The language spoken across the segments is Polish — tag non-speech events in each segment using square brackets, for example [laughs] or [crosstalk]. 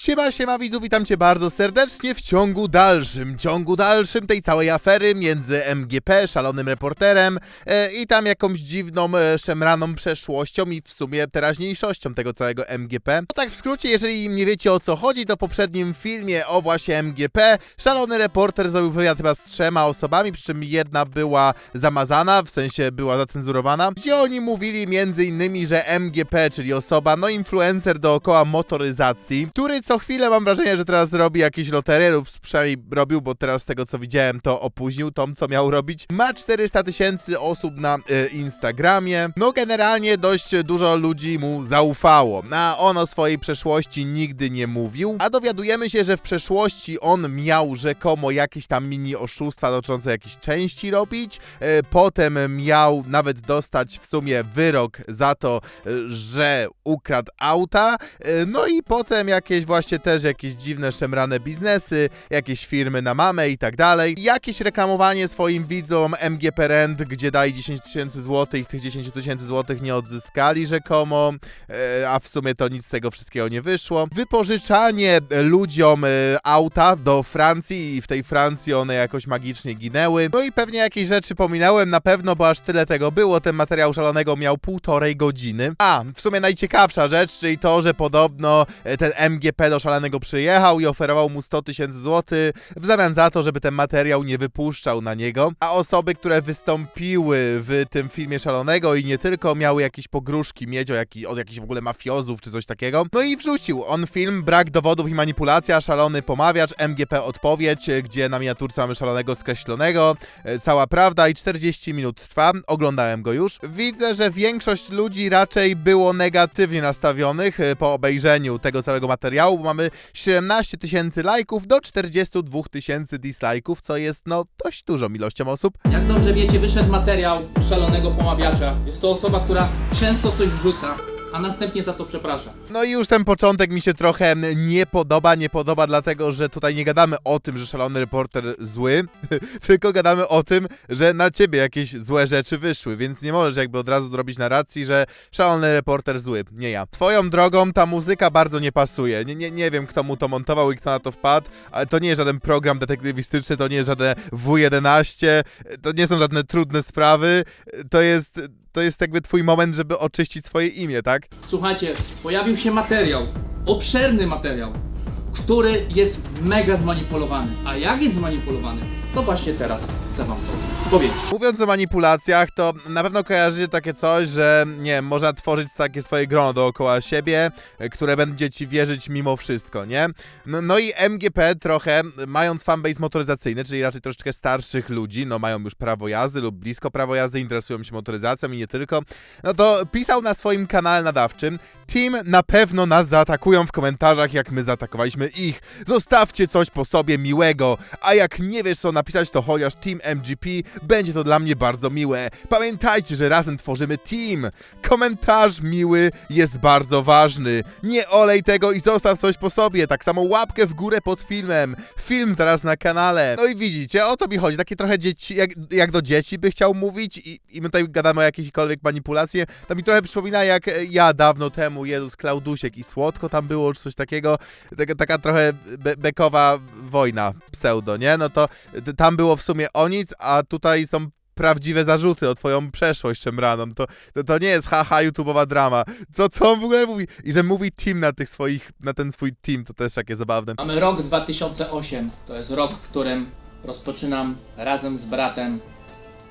Siema, siema widzu, witam cię bardzo serdecznie w ciągu dalszym, ciągu dalszym tej całej afery między MGP, szalonym reporterem e, i tam jakąś dziwną, e, szemraną przeszłością i w sumie teraźniejszością tego całego MGP. No tak w skrócie, jeżeli nie wiecie o co chodzi, to w poprzednim filmie o właśnie MGP szalony reporter zrobił wywiad chyba z trzema osobami, przy czym jedna była zamazana, w sensie była zacenzurowana, gdzie oni mówili między innymi, że MGP, czyli osoba, no influencer dookoła motoryzacji, który co chwilę mam wrażenie, że teraz robi jakieś loterie, lub przynajmniej robił, bo teraz z tego co widziałem, to opóźnił tom, co miał robić. Ma 400 tysięcy osób na e, Instagramie. No generalnie dość dużo ludzi mu zaufało. A on o swojej przeszłości nigdy nie mówił, a dowiadujemy się, że w przeszłości on miał rzekomo jakieś tam mini oszustwa dotyczące jakichś części robić. E, potem miał nawet dostać w sumie wyrok za to, e, że ukradł auta. E, No i potem jakieś właśnie też jakieś dziwne szemrane biznesy, jakieś firmy na mamę i tak dalej. Jakieś reklamowanie swoim widzom MGP Rent, gdzie dali 10 tysięcy złotych, tych 10 tysięcy złotych nie odzyskali rzekomo, e, a w sumie to nic z tego wszystkiego nie wyszło. Wypożyczanie ludziom e, auta do Francji i w tej Francji one jakoś magicznie ginęły. No i pewnie jakieś rzeczy pominąłem na pewno, bo aż tyle tego było. Ten materiał szalonego miał półtorej godziny. A, w sumie najciekawsza rzecz, czyli to, że podobno e, ten MGP do szalonego przyjechał i oferował mu 100 tysięcy złotych w zamian za to, żeby ten materiał nie wypuszczał na niego. A osoby, które wystąpiły w tym filmie szalonego i nie tylko miały jakieś pogróżki mieć od jakichś w ogóle mafiozów czy coś takiego. No i wrzucił on film Brak dowodów i manipulacja, szalony pomawiacz, MGP odpowiedź, gdzie na miniaturce mamy szalonego skreślonego. E, Cała prawda i 40 minut trwa. Oglądałem go już. Widzę, że większość ludzi raczej było negatywnie nastawionych e, po obejrzeniu tego całego materiału. Bo Mamy 17 tysięcy lajków do 42 tysięcy dislajków, co jest no dość dużą ilością osób. Jak dobrze wiecie, wyszedł materiał szalonego pomawiacza. Jest to osoba, która często coś wrzuca, a następnie za to przeprasza. No i już ten początek mi się trochę nie podoba, nie podoba dlatego, że tutaj nie gadamy o tym, że szalony reporter zły, [laughs] tylko gadamy o tym, że na ciebie jakieś złe rzeczy wyszły, więc nie możesz jakby od razu zrobić narracji, że szalony reporter zły, nie ja. Twoją drogą ta muzyka bardzo nie pasuje, nie, nie, nie wiem kto mu to montował i kto na to wpadł, ale to nie jest żaden program detektywistyczny, to nie jest żadne W11, to nie są żadne trudne sprawy, to jest... To jest jakby twój moment, żeby oczyścić swoje imię, tak? Słuchajcie, pojawił się materiał, obszerny materiał, który jest mega zmanipulowany. A jak jest zmanipulowany, to właśnie teraz chcę wam to powiedzieć. Mówiąc o manipulacjach, to na pewno kojarzycie takie coś, że nie można tworzyć takie swoje grono dookoła siebie, które będzie ci wierzyć mimo wszystko, nie? No, no i MGP trochę, mając fanbase motoryzacyjny, czyli raczej troszeczkę starszych ludzi, no mają już prawo jazdy lub blisko prawo jazdy, interesują się motoryzacją i nie tylko, no to pisał na swoim kanale nadawczym, Team na pewno nas zaatakują w komentarzach, jak my zaatakowaliśmy ich. Zostawcie coś po sobie miłego, a jak nie wiesz co napisać, to chociaż Team MGP będzie to dla mnie bardzo miłe. Pamiętajcie, że razem tworzymy team. Komentarz miły jest bardzo ważny. Nie olej tego i zostaw coś po sobie. Tak samo łapkę w górę pod filmem. Film zaraz na kanale. No i widzicie, o to mi chodzi. Takie trochę dzieci, jak, jak do dzieci by chciał mówić i, i my tutaj gadamy o jakiejkolwiek manipulacji. To mi trochę przypomina jak e, ja dawno temu, Jezus Klaudusiek i Słodko tam było, czy coś takiego. Taka, taka trochę be bekowa wojna pseudo, nie? No to tam było w sumie o nic, a tutaj są prawdziwe zarzuty o twoją przeszłość szemraną. To, to, to nie jest haha YouTubeowa drama. Co, co on w ogóle mówi? I że mówi team na tych swoich, na ten swój team, to też takie zabawne. Mamy rok 2008, to jest rok, w którym rozpoczynam razem z bratem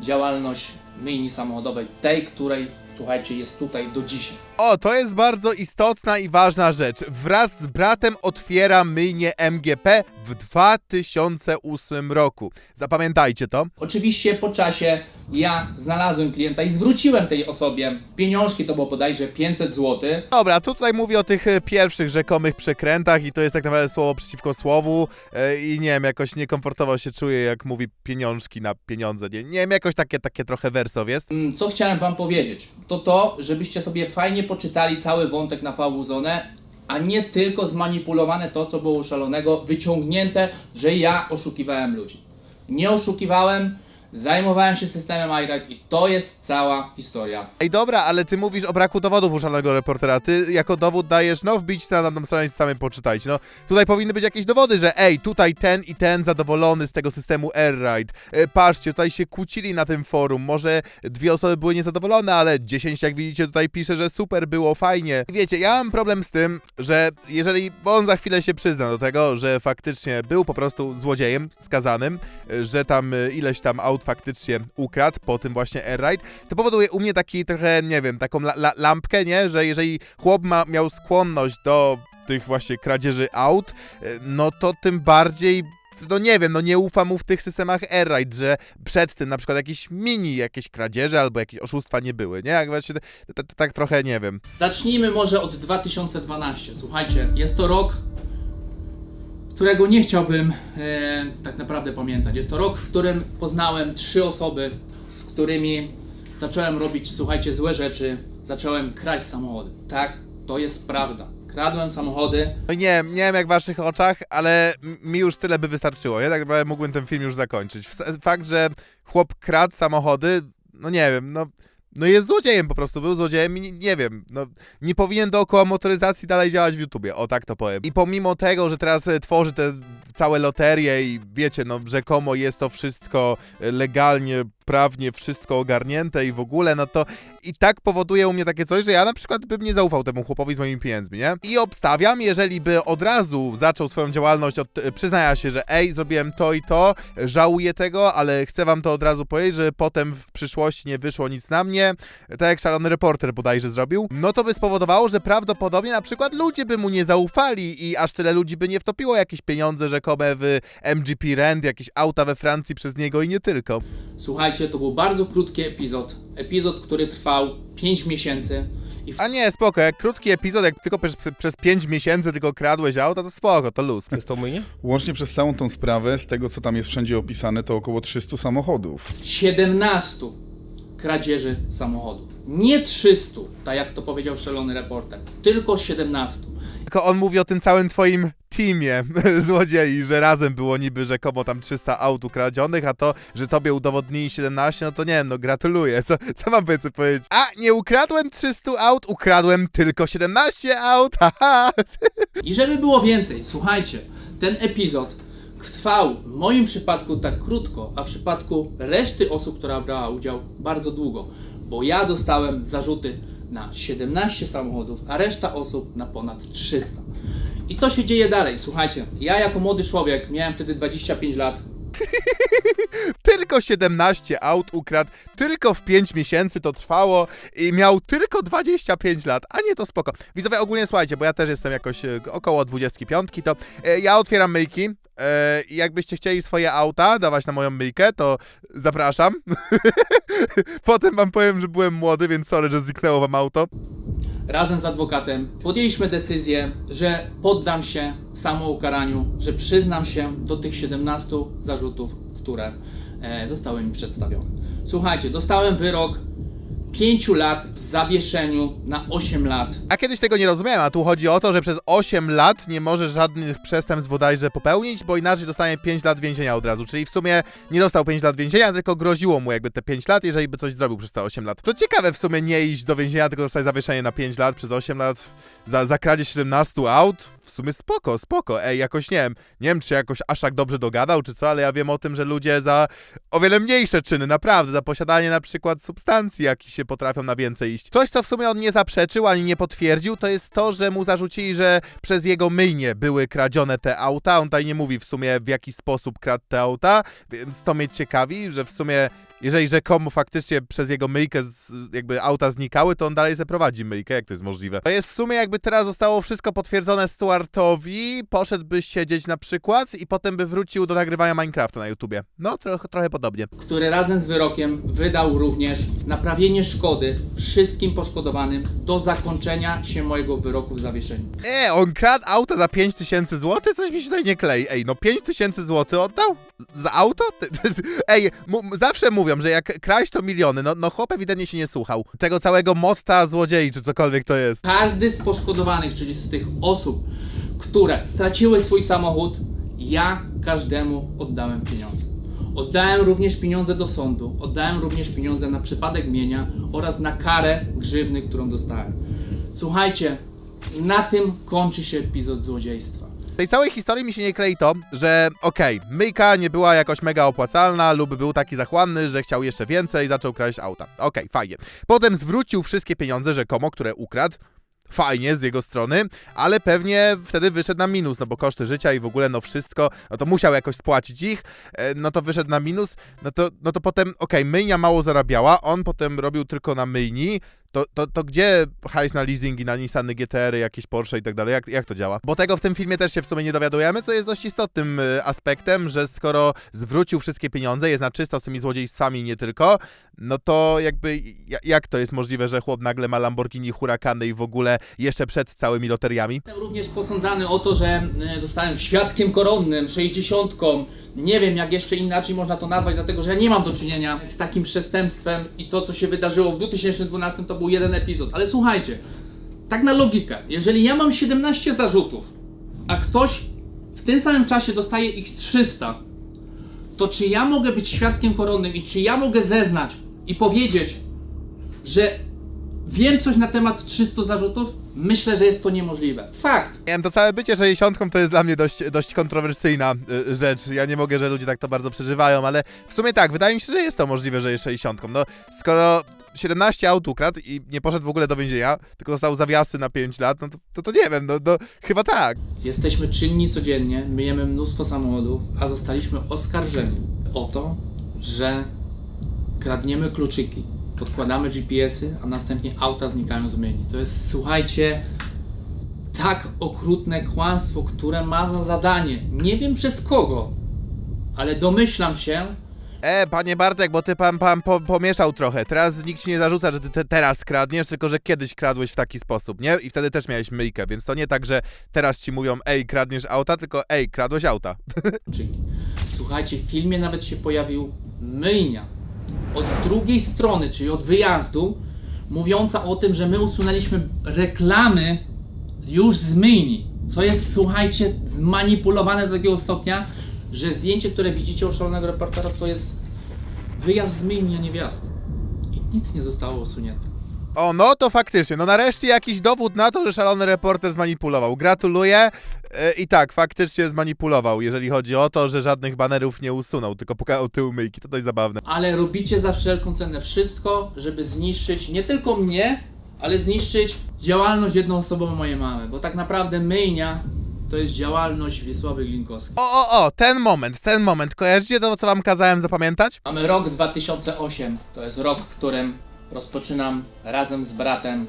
działalność myjni samochodowej, tej, której, słuchajcie, jest tutaj do dzisiaj. O, to jest bardzo istotna i ważna rzecz. Wraz z bratem otwiera myjnię MGP w 2008 roku. Zapamiętajcie to. Oczywiście po czasie ja znalazłem klienta i zwróciłem tej osobie pieniążki, to było bodajże 500 zł. Dobra, tutaj mówię o tych e, pierwszych rzekomych przekrętach i to jest tak naprawdę słowo przeciwko słowu e, i nie wiem, jakoś niekomfortowo się czuję, jak mówi pieniążki na pieniądze. Nie, nie wiem, jakoś takie, takie trochę wersow jest. Mm, Co chciałem wam powiedzieć? To to, żebyście sobie fajnie poczytali cały wątek na Fałuzonę, a nie tylko zmanipulowane to, co było u szalonego, wyciągnięte, że ja oszukiwałem ludzi. Nie oszukiwałem, Zajmowałem się systemem iRide i to jest cała historia. Ej, dobra, ale ty mówisz o braku dowodów u szalonego reportera. Ty jako dowód dajesz, no wbić na tą stronę i sami poczytajcie. No, tutaj powinny być jakieś dowody, że ej, tutaj ten i ten zadowolony z tego systemu AirRide. E, patrzcie, tutaj się kłócili na tym forum. Może dwie osoby były niezadowolone, ale 10, jak widzicie, tutaj pisze, że super było, fajnie. Wiecie, ja mam problem z tym, że jeżeli, bo on za chwilę się przyzna do tego, że faktycznie był po prostu złodziejem skazanym, e, że tam e, ileś tam aut faktycznie ukradł po tym właśnie AirRide, to powoduje u mnie taki trochę, nie wiem, taką la la lampkę, nie? Że jeżeli chłop ma, miał skłonność do tych właśnie kradzieży aut, e, no to tym bardziej no nie wiem, no nie ufam mu w tych systemach AirRide, że przed tym na przykład jakieś mini, jakieś kradzieże albo jakieś oszustwa nie były, nie? Jak właśnie, tak trochę nie wiem. Zacznijmy może od 2012. Słuchajcie, jest to rok, którego nie chciałbym e, tak naprawdę pamiętać. Jest to rok, w którym poznałem trzy osoby, z którymi zacząłem robić, słuchajcie, złe rzeczy. Zacząłem kraść samochody. Tak, to jest prawda. Kradłem samochody, No nie, nie wiem jak w waszych oczach, ale mi już tyle by wystarczyło, nie? Tak naprawdę mógłbym ten film już zakończyć. Fakt, że chłop kradł samochody, no nie wiem, no... No jest złodziejem po prostu, był złodziejem i nie, nie wiem, no nie powinien dookoła motoryzacji dalej działać w YouTubie, o tak to powiem. I pomimo tego, że teraz e, tworzy te całe loterie i wiecie, no rzekomo jest to wszystko e, legalnie, prawnie, wszystko ogarnięte i w ogóle, no to i tak powoduje u mnie takie coś, że ja na przykład bym nie zaufał temu chłopowi z moimi pieniędzmi, nie? I obstawiam, jeżeli by od razu zaczął swoją działalność od przyznania się, że ej, zrobiłem to i to, żałuję tego, ale chcę wam to od razu powiedzieć, że potem w przyszłości nie wyszło nic na mnie, tak jak szalony reporter bodajże zrobił, no to by spowodowało, że prawdopodobnie na przykład ludzie by mu nie zaufali i aż tyle ludzi by nie wtopiło jakieś pieniądze rzekome w MGP Rent, jakieś auta we Francji przez niego i nie tylko. Słuchajcie, to był bardzo krótki epizod. Epizod, który trwał 5 miesięcy. I w A nie, spoko, jak krótki epizod, jak tylko przez, przez 5 miesięcy tylko kradłeś auto, to spoko, to luz. Jest to myjnie? Łącznie przez całą tą sprawę, z tego co tam jest wszędzie opisane, to około 300 samochodów. 17 kradzieży samochodów. Nie 300, tak jak to powiedział szalony reporter, tylko 17. Tylko on mówi o tym całym twoim teamie [laughs] złodziei, że razem było niby rzekomo tam 300 aut ukradzionych, a to, że tobie udowodnili 17, no to nie wiem, no gratuluję. Co, co mam więcej powiedzieć? A, nie ukradłem 300 aut, ukradłem tylko 17 aut, [laughs] haha! I żeby było więcej, słuchajcie, ten epizod trwał w moim przypadku tak krótko, a w przypadku reszty osób, która brała udział, bardzo długo, bo ja dostałem zarzuty na 17 samochodów, a reszta osób na ponad 300. I co się dzieje dalej? Słuchajcie, ja jako młody człowiek, miałem wtedy 25 lat, [laughs] Tylko 17 aut ukradł, tylko w 5 miesięcy to trwało i miał tylko 25 lat, a nie to spoko. Widzowie, ogólnie słuchajcie, bo ja też jestem jakoś e, około 25, to e, ja otwieram myjki e, i jakbyście chcieli swoje auta dawać na moją myjkę, to zapraszam. [laughs] Potem wam powiem, że byłem młody, więc sorry, że zniknęło wam auto. Razem z adwokatem podjęliśmy decyzję, że poddam się samoukaraniu, że przyznam się do tych 17 zarzutów, które e, zostały mi przedstawione. Słuchajcie, dostałem wyrok 5 lat w zawieszeniu na 8 lat. A kiedyś tego nie rozumiałem, a tu chodzi o to, że przez 8 lat nie może żadnych przestępstw bodajże popełnić, bo inaczej dostanie 5 lat więzienia od razu. Czyli w sumie nie dostał 5 lat więzienia, tylko groziło mu jakby te 5 lat, jeżeli by coś zrobił przez te 8 lat. To ciekawe w sumie nie iść do więzienia, tylko dostać zawieszenie na 5 lat przez 8 lat za, za kradzież 17 aut. W sumie spoko, spoko. Ej, jakoś nie wiem, nie wiem czy jakoś aż tak dobrze dogadał, czy co, ale ja wiem o tym, że ludzie za o wiele mniejsze czyny, naprawdę, za posiadanie na przykład substancji, jakich się potrafią na więcej iść. Coś, co w sumie on nie zaprzeczył, ani nie potwierdził, to jest to, że mu zarzucili, że przez jego myjnie były kradzione te auta. On tutaj nie mówi w sumie w jaki sposób kradł te auta, więc to mnie ciekawi, że w sumie jeżeli rzekomo faktycznie przez jego myjkę z, jakby auta znikały, to on dalej zaprowadzi myjkę, jak to jest możliwe. To jest w sumie jakby teraz zostało wszystko potwierdzone Stuartowi, poszedłby siedzieć na przykład i potem by wrócił do nagrywania Minecrafta na YouTubie. No, trochę, trochę podobnie. który razem z wyrokiem wydał również naprawienie szkody wszystkim poszkodowanym do zakończenia się mojego wyroku w zawieszeniu. E, on kradł auto za 5000 zł? Coś mi się tutaj nie klei. Ej, no 5000 zł oddał? Za auto? Ej, zawsze mówią, że jak kraść to miliony. No, no chłop ewidentnie się nie słuchał. Tego całego motta złodziei, czy cokolwiek to jest. Każdy z poszkodowanych, czyli z tych osób, które straciły swój samochód, ja każdemu oddałem pieniądze. Oddałem również pieniądze do sądu, oddałem również pieniądze na przypadek mienia oraz na karę grzywny, którą dostałem. Słuchajcie, na tym kończy się epizod złodziejstwa. Tej całej historii mi się nie klei to, że okej, myjka nie była jakoś mega opłacalna lub był taki zachłanny, że chciał jeszcze więcej i zaczął kraść auta. Okej, fajnie. Potem zwrócił wszystkie pieniądze rzekomo, które ukradł. Fajnie z jego strony, ale pewnie wtedy wyszedł na minus, no bo koszty życia i w ogóle no wszystko, no to musiał jakoś spłacić ich, e, no to wyszedł na minus, no to, no to potem, okej, myjnia mało zarabiała, on potem robił tylko na myjni, to, to, to gdzie hajs na leasingi, na Nissany GTR-y, jakieś Porsche i tak dalej, jak, jak to działa? Bo tego w tym filmie też się w sumie nie dowiadujemy, co jest dość istotnym y, aspektem, że skoro zwrócił wszystkie pieniądze, jest na czysto z tymi złodziejstwami nie tylko, no to jakby ja- jak to jest możliwe, że chłop nagle ma Lamborghini Huracany i w ogóle jeszcze przed całymi loteriami? Jestem również posądzany o to, że e, zostałem świadkiem koronnym, 60. Nie wiem, jak jeszcze inaczej można to nazwać, dlatego że ja nie mam do czynienia z takim przestępstwem i to, co się wydarzyło w 2012, to był jeden epizod. Ale słuchajcie, tak na logikę, jeżeli ja mam 17 zarzutów, a ktoś w tym samym czasie dostaje ich 300, to czy ja mogę być świadkiem koronnym i czy ja mogę zeznać i powiedzieć, że wiem coś na temat 300 zarzutów? Myślę, że jest to niemożliwe. Fakt. Nie wiem, to całe bycie 60 to jest dla mnie dość, dość kontrowersyjna y, rzecz. Ja nie mogę, że ludzie tak to bardzo przeżywają, ale w sumie tak, wydaje mi się, że jest to możliwe, że jest 60. No, skoro 17 aut ukradł i nie poszedł w ogóle do więzienia, tylko dostał zawiasy na 5 lat, no to, to, to nie wiem, no, no chyba tak. Jesteśmy czynni codziennie, myjemy mnóstwo samochodów, a zostaliśmy oskarżeni o to, że kradniemy kluczyki, podkładamy GPS-y, a następnie auta znikają z myjni. To jest, słuchajcie, tak okrutne kłamstwo, które ma za zadanie, nie wiem przez kogo, ale domyślam się, E, panie Bartek, bo ty pan, pan po, pomieszał trochę. Teraz nikt ci nie zarzuca, że ty te, teraz kradniesz, tylko że kiedyś kradłeś w taki sposób, nie? I wtedy też miałeś myjkę, więc to nie tak, że teraz ci mówią, ej, kradniesz auta, tylko ej, kradłeś auta. kluczyki. [laughs] Słuchajcie, w filmie nawet się pojawił myjnia od drugiej strony, czyli od wyjazdu, mówiąca o tym, że my usunęliśmy reklamy już z myjni. Co jest, słuchajcie, zmanipulowane do takiego stopnia, że zdjęcie, które widzicie u szalonego reportera, to jest wyjazd z myjni, a nie wjazd. I nic nie zostało usunięte. O, no to faktycznie, no nareszcie jakiś dowód na to, że szalony reporter zmanipulował. Gratuluję. E, I tak, faktycznie zmanipulował, jeżeli chodzi o to, że żadnych banerów nie usunął, tylko pokazał tył myjki. To dość zabawne. ale robicie za wszelką cenę wszystko, żeby zniszczyć nie tylko mnie, ale zniszczyć działalność jednoosobową mojej mamy, bo tak naprawdę myjnia to jest działalność Wiesławy Glinkowskiej. O, o, o, ten moment, ten moment. Kojarzycie to, co wam kazałem zapamiętać? Mamy rok 2008, to jest rok, w którym rozpoczynam razem z bratem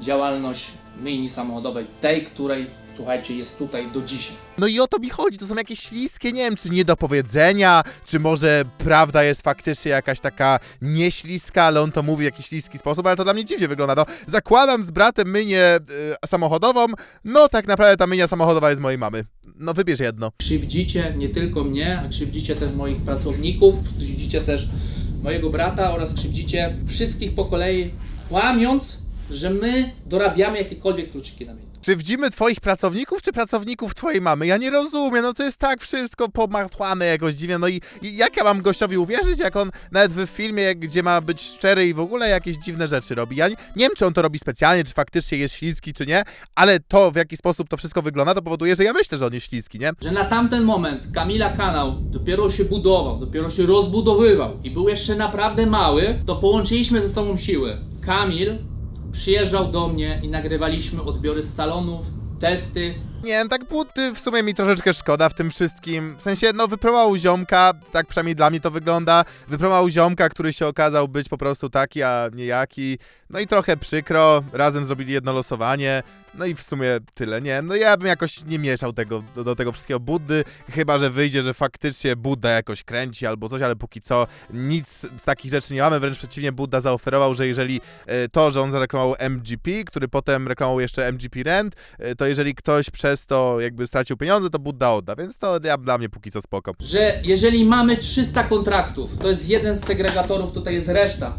działalność myjni samochodowej, tej, której, słuchajcie, jest tutaj do dzisiaj. No i o to mi chodzi, to są jakieś śliskie, nie wiem, czy niedopowiedzenia, czy może prawda jest faktycznie jakaś taka nieśliska, ale on to mówi w jakiś śliski sposób, ale to dla mnie dziwnie wygląda. No, zakładam z bratem mynię y, samochodową, no tak naprawdę ta mynia samochodowa jest mojej mamy. No wybierz jedno. krzywdzicie nie tylko mnie, a krzywdzicie też moich pracowników, krzywdzicie też mojego brata oraz krzywdzicie wszystkich po kolei, kłamiąc, że my dorabiamy jakiekolwiek kluczyki na mnie. Krzywdzimy twoich pracowników, czy pracowników twojej mamy? Ja nie rozumiem, no to jest tak wszystko pomartłane jakoś dziwnie, no i, i jak ja mam gościowi uwierzyć, jak on nawet w filmie, gdzie ma być szczery i w ogóle jakieś dziwne rzeczy robi? Ja nie, nie wiem, czy on to robi specjalnie, czy faktycznie jest śliski, czy nie, ale to, w jaki sposób to wszystko wygląda, to powoduje, że ja myślę, że on jest śliski, nie? Że na tamten moment Kamila kanał dopiero się budował, dopiero się rozbudowywał i był jeszcze naprawdę mały, to połączyliśmy ze sobą siły. Kamil przyjeżdżał do mnie i nagrywaliśmy odbiory z salonów, testy, Nie, tak buty w sumie mi troszeczkę szkoda w tym wszystkim. W sensie, no wypromował ziomka, tak przynajmniej dla mnie to wygląda. Wypromował ziomka, który się okazał być po prostu taki, a niejaki. No i trochę przykro, razem zrobili jedno losowanie. No i w sumie tyle, nie? No ja bym jakoś nie mieszał tego do, do tego wszystkiego Buddy, chyba że wyjdzie, że faktycznie Budda jakoś kręci albo coś, ale póki co nic z takich rzeczy nie mamy. Wręcz przeciwnie, Budda zaoferował, że jeżeli e, to, że on zareklamował MGP, który potem reklamował jeszcze MGP Rent, e, to jeżeli ktoś przez to jakby stracił pieniądze, to Budda odda, więc to ja, dla mnie póki co spoko. że jeżeli mamy 300 kontraktów, to jest jeden z segregatorów, tutaj jest reszta,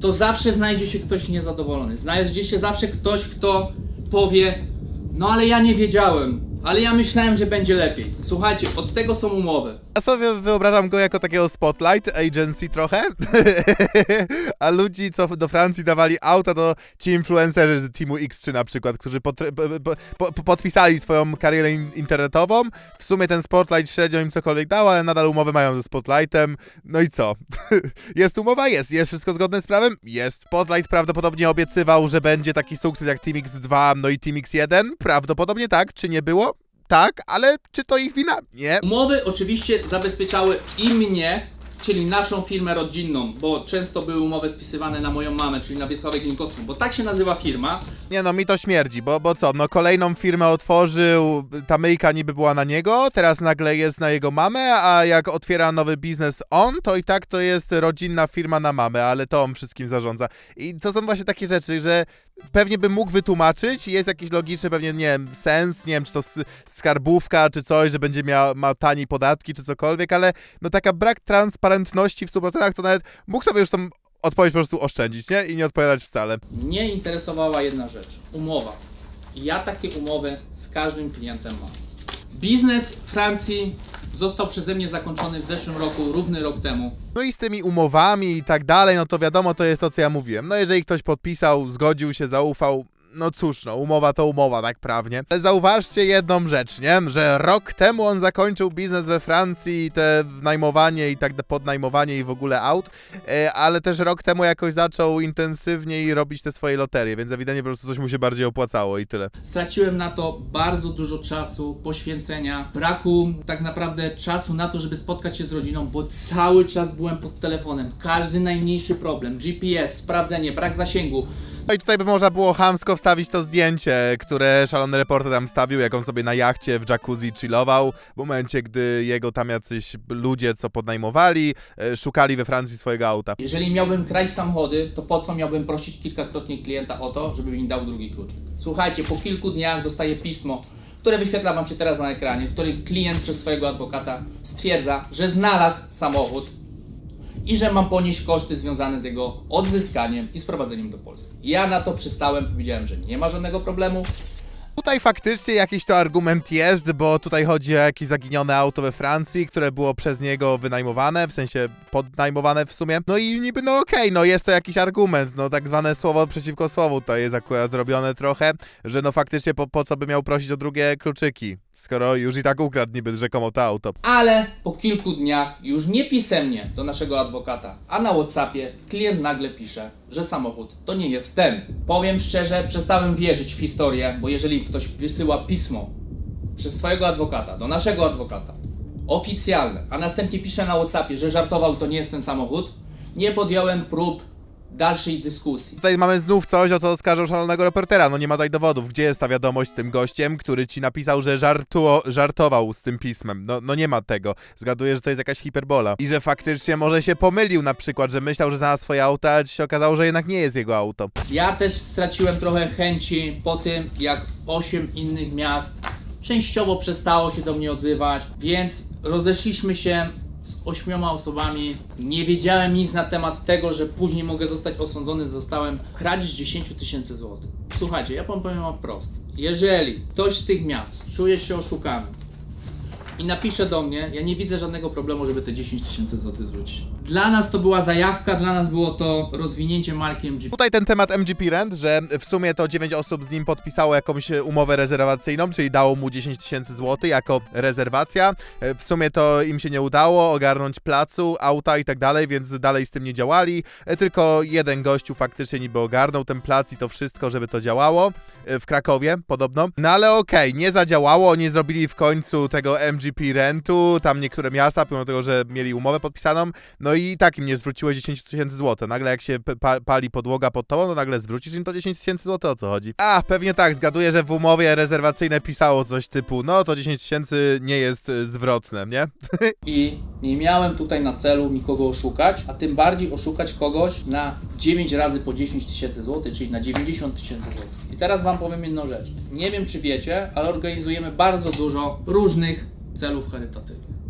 to zawsze znajdzie się ktoś niezadowolony. Znajdzie się zawsze ktoś, kto powie, no ale ja nie wiedziałem, ale ja myślałem, że będzie lepiej. Słuchajcie, od tego są umowy. Ja sobie wyobrażam go jako takiego spotlight agency trochę, [laughs] a ludzi, co do Francji dawali auta, to ci influencerzy z Teamu X3 na przykład, którzy podpisali swoją karierę in- internetową. W sumie ten spotlight średnio im cokolwiek dał, ale nadal umowę mają ze spotlightem. No i co? [laughs] jest umowa? Jest. Jest wszystko zgodne z prawem? Jest. Spotlight prawdopodobnie obiecywał, że będzie taki sukces jak Team X2, no i Team X1. Prawdopodobnie tak. Czy nie było? Tak, ale czy to ich wina? Nie. Umowy oczywiście zabezpieczały i mnie, czyli naszą firmę rodzinną, bo często były umowy spisywane na moją mamę, czyli na Wiesławę Glinkowską, bo tak się nazywa firma. Nie no, mi to śmierdzi, bo, bo co, no kolejną firmę otworzył, ta myjka niby była na niego, teraz nagle jest na jego mamę, a jak otwiera nowy biznes on, to i tak to jest rodzinna firma na mamę, ale to on wszystkim zarządza. I to są właśnie takie rzeczy, że pewnie bym mógł wytłumaczyć, jest jakiś logiczny pewnie, nie wiem, sens, nie wiem, czy to skarbówka, czy coś, że będzie miał ma taniej podatki, czy cokolwiek, ale no taka brak transparentności w 100% to nawet mógł sobie już tą odpowiedź po prostu oszczędzić, nie? I nie odpowiadać wcale. Mnie interesowała jedna rzecz umowa. Ja takie umowy z każdym klientem mam. Biznes Francji został przeze mnie zakończony w zeszłym roku, równy rok temu. No i z tymi umowami i tak dalej, no to wiadomo, to jest to, co ja mówiłem. No jeżeli ktoś podpisał, zgodził się, zaufał, no cóż, no umowa to umowa, tak prawnie. Ale zauważcie jedną rzecz, nie? Że rok temu on zakończył biznes we Francji, te najmowanie i tak podnajmowanie i w ogóle aut, e, ale też rok temu jakoś zaczął intensywniej robić te swoje loterie, więc ewidentnie po prostu coś mu się bardziej opłacało i tyle. Straciłem na to bardzo dużo czasu, poświęcenia, braku tak naprawdę czasu na to, żeby spotkać się z rodziną, bo cały czas byłem pod telefonem. Każdy najmniejszy problem, GPS, sprawdzenie, brak zasięgu. No i tutaj by można było hamsko wstawić to zdjęcie, które szalony reporter tam wstawił, jak on sobie na jachcie w jacuzzi chillował, w momencie, gdy jego tam jacyś ludzie, co podnajmowali, e, szukali we Francji swojego auta. Jeżeli miałbym kraść samochody, to po co miałbym prosić kilkakrotnie klienta o to, żeby mi dał drugi kluczyk? Słuchajcie, po kilku dniach dostaję pismo, które wyświetla Wam się teraz na ekranie, w którym klient przez swojego adwokata stwierdza, że znalazł samochód i że mam ponieść koszty związane z jego odzyskaniem i sprowadzeniem do Polski. Ja na to przystałem, powiedziałem, że nie ma żadnego problemu, Tutaj faktycznie jakiś to argument jest, bo tutaj chodzi o jakieś zaginione auto we Francji, które było przez niego wynajmowane, w sensie podnajmowane w sumie. No i niby no okej, no jest to jakiś argument, no tak zwane słowo przeciwko słowu to jest akurat robione trochę, że no faktycznie po, po co by miał prosić o drugie kluczyki, skoro już i tak ukradł niby rzekomo to auto. Ale po kilku dniach, już nie pisemnie do naszego adwokata, a na WhatsAppie, klient nagle pisze, że samochód to nie jest ten. Powiem szczerze, przestałem wierzyć w historię, bo jeżeli ktoś wysyła pismo przez swojego adwokata do naszego adwokata, oficjalne, a następnie pisze na WhatsAppie, że żartował, to nie jest ten samochód, nie podjąłem prób dalszej dyskusji. Tutaj mamy znów coś, o co oskarżą szalonego reportera. No nie ma tutaj dowodów. Gdzie jest ta wiadomość z tym gościem, który ci napisał, że żartuo, żartował z tym pismem? No, no nie ma tego. Zgaduję, że to jest jakaś hiperbola. I że faktycznie może się pomylił na przykład, że myślał, że znalazł swoje auto, a się okazało, że jednak nie jest jego auto. Ja też straciłem trochę chęci po tym, jak 8 innych miast częściowo przestało się do mnie odzywać, więc rozeszliśmy się z ośmioma osobami. Nie wiedziałem nic na temat tego, że później mogę zostać osądzony. Zostałem kradzież 10 tysięcy złotych. Słuchajcie, ja wam powiem wprost. Jeżeli ktoś z tych miast czuje się oszukany i napisze do mnie, ja nie widzę żadnego problemu, żeby te 10 tysięcy złotych zwrócić. Dla nas to była zajawka, dla nas było to rozwinięcie marki MGP. Tutaj ten temat MGP Rent, że w sumie to 9 osób z nim podpisało jakąś umowę rezerwacyjną, czyli dało mu 10 tysięcy złotych jako rezerwacja. E, W sumie to im się nie udało ogarnąć placu, auta i tak dalej, więc dalej z tym nie działali. E, Tylko jeden gościu faktycznie niby ogarnął ten plac i to wszystko, żeby to działało. e, W Krakowie podobno. No ale okej, nie zadziałało, nie zrobili w końcu tego MGP Rentu, tam niektóre miasta, pomimo tego, że mieli umowę podpisaną, no i tak im nie zwróciłeś 10 tysięcy złotych. Nagle jak się pa pali podłoga pod tobą, to nagle zwrócisz im to 10 tysięcy złotych, o co chodzi? A, pewnie tak, zgaduję, że w umowie rezerwacyjnej pisało coś typu, no to 10 tysięcy nie jest y, zwrotne, nie? [laughs] I nie miałem tutaj na celu nikogo oszukać, a tym bardziej oszukać kogoś na 9 razy po 10 tysięcy złotych, czyli na 90 tysięcy złotych. I teraz Wam powiem jedną rzecz. Nie wiem, czy wiecie, ale organizujemy bardzo dużo różnych celów charytatywnych.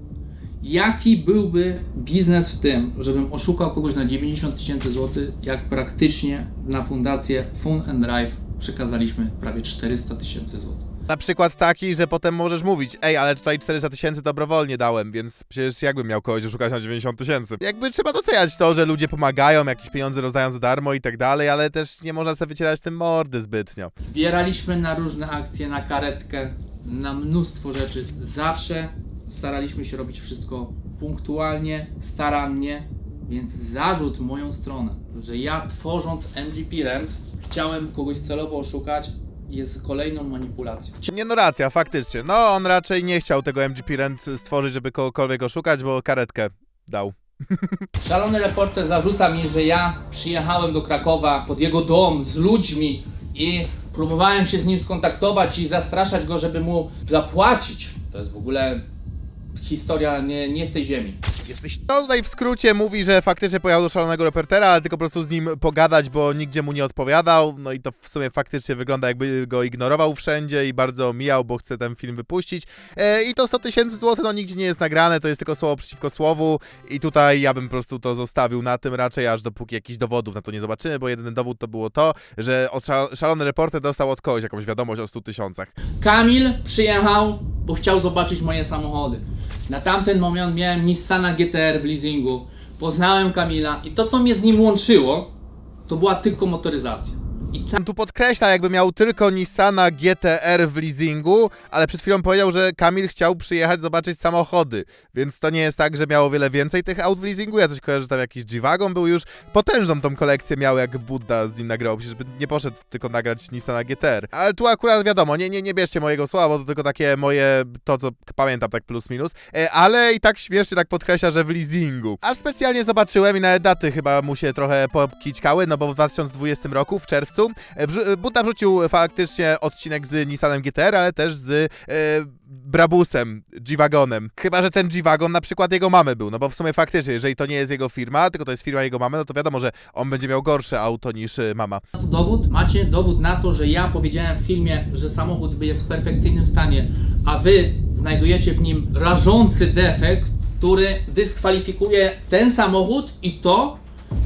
Jaki byłby biznes w tym, żebym oszukał kogoś na 90 tysięcy złotych, jak praktycznie na fundację Fun and Drive przekazaliśmy prawie 400 tysięcy złotych? Na przykład taki, że potem możesz mówić, ej, ale tutaj 400 tysięcy dobrowolnie dałem, więc przecież jakbym miał kogoś oszukać na 90 tysięcy. Jakby trzeba doceniać to, że ludzie pomagają, jakieś pieniądze rozdają za darmo i tak dalej, ale też nie można sobie wycierać tym mordy zbytnio. Zbieraliśmy na różne akcje, na karetkę, na mnóstwo rzeczy. Zawsze staraliśmy się robić wszystko punktualnie, starannie, więc zarzut moją stronę, że ja tworząc MGP Rent chciałem kogoś celowo oszukać, jest kolejną manipulacją. Nie no racja, faktycznie. No on raczej nie chciał tego MGP Rent stworzyć, żeby kogokolwiek oszukać, bo karetkę dał. [laughs] Szalony reporter zarzuca mi, że ja przyjechałem do Krakowa pod jego dom z ludźmi i próbowałem się z nim skontaktować i zastraszać go, żeby mu zapłacić. To jest w ogóle historia nie, nie z tej ziemi. Jesteś tutaj w skrócie mówi, że faktycznie pojechał do szalonego reportera, ale tylko po prostu z nim pogadać, bo nigdzie mu nie odpowiadał. No i to w sumie faktycznie wygląda jakby go ignorował wszędzie i bardzo mijał, bo chce ten film wypuścić. E, I to 100 tysięcy złotych no nigdzie nie jest nagrane, to jest tylko słowo przeciwko słowu i tutaj ja bym po prostu to zostawił na tym raczej, aż dopóki jakichś dowodów na to nie zobaczymy, bo jedyny dowód to było to, że od szal- szalony reporter dostał od kogoś jakąś wiadomość o 100 tysiącach. Kamil przyjechał, bo chciał zobaczyć moje samochody. Na tamten moment miałem Nissana GTR w leasingu. Poznałem Kamila i to, co mnie z nim łączyło, to była tylko motoryzacja. I tu podkreśla, jakby miał tylko Nissana GTR w leasingu, ale przed chwilą powiedział, że Kamil chciał przyjechać zobaczyć samochody, więc to nie jest tak, że miał o wiele więcej tych aut w leasingu. Ja coś kojarzę, że tam jakiś G-Wagon był już potężną tą kolekcję miał, jak Budda z nim nagrał, przecież by nie poszedł tylko nagrać Nissana GTR. Ale tu akurat wiadomo, nie, nie, nie bierzcie mojego słowa, bo to tylko takie moje, to co pamiętam tak plus minus, e, ale i tak śmiesznie tak podkreśla, że w leasingu. Aż specjalnie zobaczyłem i nawet daty chyba mu się trochę pokićkały, no bo w 2020 roku, w czerwcu, e, wrzu- Budda wrzucił faktycznie odcinek z Nissanem GTR, ale też z e, Brabusem, G-Wagonem. Chyba, że ten G-Wagon na przykład jego mamy był, no bo w sumie faktycznie, jeżeli to nie jest jego firma, tylko to jest firma jego mamy, no to wiadomo, że on będzie miał gorsze auto niż e, mama. Dowód? Macie dowód na to, że ja powiedziałem w filmie, że samochód jest w perfekcyjnym stanie, a wy znajdujecie w nim rażący defekt, który dyskwalifikuje ten samochód i to,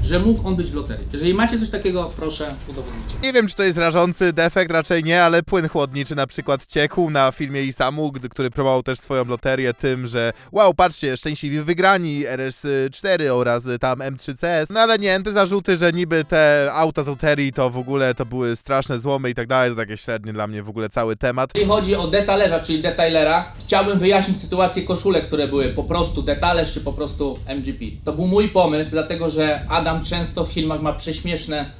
że mógł on być w loterii. Jeżeli macie coś takiego, proszę udowodnijcie. Nie wiem, czy to jest rażący defekt, raczej nie, ale płyn chłodniczy na przykład ciekł na filmie Isamu, który promował też swoją loterię tym, że wow, patrzcie, szczęśliwi wygrani RS4 oraz tam M3CS. No ale nie, te zarzuty, że niby te auta z loterii to w ogóle to były straszne złomy i tak dalej, to takie średnie dla mnie w ogóle cały temat. Jeżeli chodzi o detalerza, czyli detailera, chciałbym wyjaśnić sytuację koszulek, które były po prostu detalerz, czy po prostu MGP. To był mój pomysł, dlatego że Adam często w filmach ma prześmieszne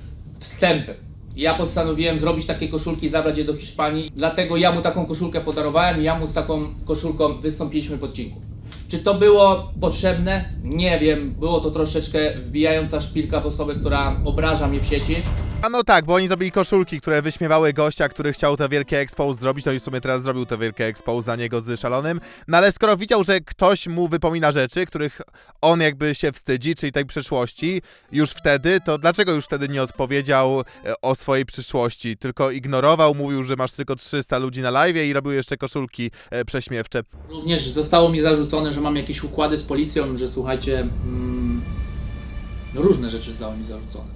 wstępy. Ja postanowiłem zrobić takie koszulki, zabrać je do Hiszpanii, dlatego ja mu taką koszulkę podarowałem ja mu z taką koszulką wystąpiliśmy w odcinku. Czy to było potrzebne? Nie wiem. Było to troszeczkę wbijająca szpilka w osobę, która obraża mnie w sieci. A no tak, bo oni zrobili koszulki, które wyśmiewały gościa, który chciał te wielkie expose zrobić, no i w sumie teraz zrobił te wielkie expose na niego z szalonym. No ale skoro widział, że ktoś mu wypomina rzeczy, których on jakby się wstydzi, czyli tej przeszłości, już wtedy, to dlaczego już wtedy nie odpowiedział e, o swojej przyszłości, tylko ignorował, mówił, że masz tylko 300 ludzi na live i robił jeszcze koszulki e, prześmiewcze. Również zostało mi zarzucone, że mam jakieś układy z policją, że słuchajcie, mm, no różne rzeczy zostały mi zarzucone.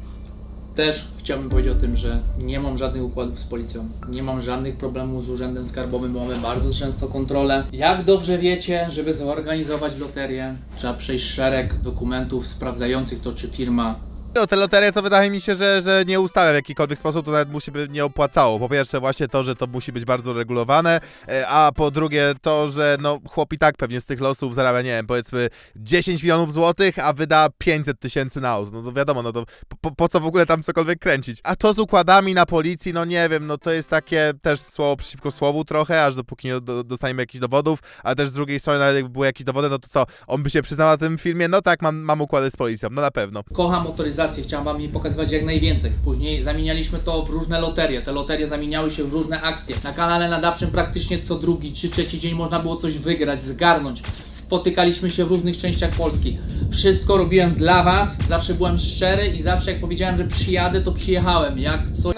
Też chciałbym powiedzieć o tym, że nie mam żadnych układów z policją, nie mam żadnych problemów z urzędem skarbowym, bo mamy bardzo często kontrolę. Jak dobrze wiecie, żeby zorganizować loterię, trzeba przejść szereg dokumentów sprawdzających to, czy firma No, te loterie to wydaje mi się, że, że nie ustawia w jakikolwiek sposób, to nawet mu się by nie opłacało. Po pierwsze właśnie to, że to musi być bardzo regulowane, e, a po drugie to, że no chłop i tak pewnie z tych losów zarabia, nie wiem, powiedzmy 10 milionów złotych, a wyda 500 tysięcy na auto. No to wiadomo, no to po, po co w ogóle tam cokolwiek kręcić? A to z układami na policji, no nie wiem, no to jest takie też słowo przeciwko słowu trochę, aż dopóki nie do, dostaniemy jakichś dowodów, a też z drugiej strony nawet jakby były jakieś dowody, no to co, on by się przyznał na tym filmie, no tak, mam, mam układy z policją, no na pewno. Kocham motoryzację, chciałem wam jej pokazywać jak najwięcej. Później zamienialiśmy to w różne loterie. Te loterie zamieniały się w różne akcje. Na kanale nadawczym praktycznie co drugi czy trzeci dzień można było coś wygrać, zgarnąć. Spotykaliśmy się w różnych częściach Polski. Wszystko robiłem dla was, zawsze byłem szczery i zawsze jak powiedziałem, że przyjadę, to przyjechałem. Jak to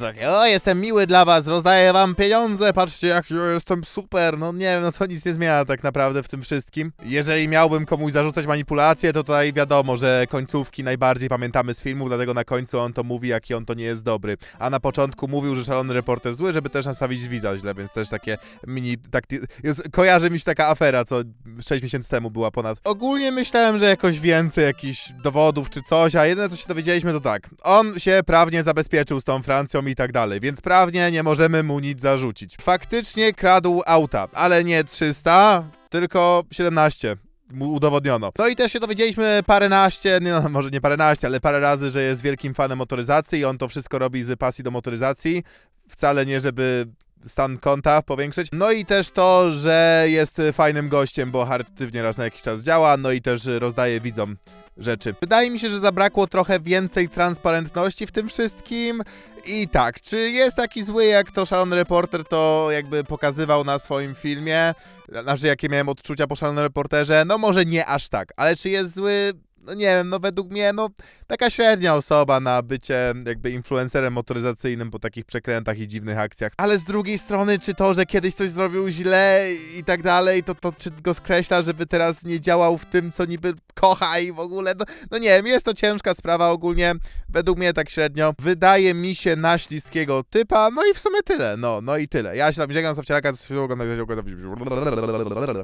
takie, o, jestem miły dla was, rozdaję wam pieniądze, patrzcie jak ja jestem super, no nie wiem, no to nic nie zmienia tak naprawdę w tym wszystkim. Jeżeli miałbym komuś zarzucać manipulację, to tutaj wiadomo, że końcówki najbardziej pamiętamy z filmów, dlatego na końcu on to mówi, jaki on to nie jest dobry. A na początku mówił, że szalony reporter zły, żeby też nastawić widza źle, więc też takie mini, tak, jest, kojarzy mi się taka afera, co 6 miesięcy temu była ponad. Ogólnie myślałem, że jakoś więcej jakichś dowodów czy coś, a jedyne co się dowiedzieliśmy to tak, on się prawnie zabezpieczył z tą Francją i tak dalej, więc prawnie nie możemy mu nic zarzucić. Faktycznie kradł auta, ale nie 300, tylko 17 mu udowodniono. No i też się dowiedzieliśmy paręnaście, nie no, [laughs] może nie paręnaście, ale parę razy, że jest wielkim fanem motoryzacji i on to wszystko robi z pasji do motoryzacji. Wcale nie, żeby stan konta powiększyć. No i też to, że jest fajnym gościem, bo charytatywnie raz na jakiś czas działa, no i też rozdaje widzom rzeczy. Wydaje mi się, że zabrakło trochę więcej transparentności w tym wszystkim. I tak, czy jest taki zły, jak to Szalony Reporter to jakby pokazywał na swoim filmie? Znaczy, jakie miałem odczucia po Szalonym Reporterze? No może nie aż tak, ale czy jest zły? No nie wiem, no według mnie, no taka średnia osoba na bycie jakby influencerem motoryzacyjnym po takich przekrętach i dziwnych akcjach. Ale z drugiej strony, czy to, że kiedyś coś zrobił źle i tak dalej, to, to czy go skreśla, żeby teraz nie działał w tym, co niby kocha i w ogóle, no, no nie wiem, jest to ciężka sprawa ogólnie, według mnie tak średnio. Wydaje mi się na śliskiego typa, no i w sumie tyle, no, no i tyle. Ja się tam żegnam z wcielaka, to się ogląda-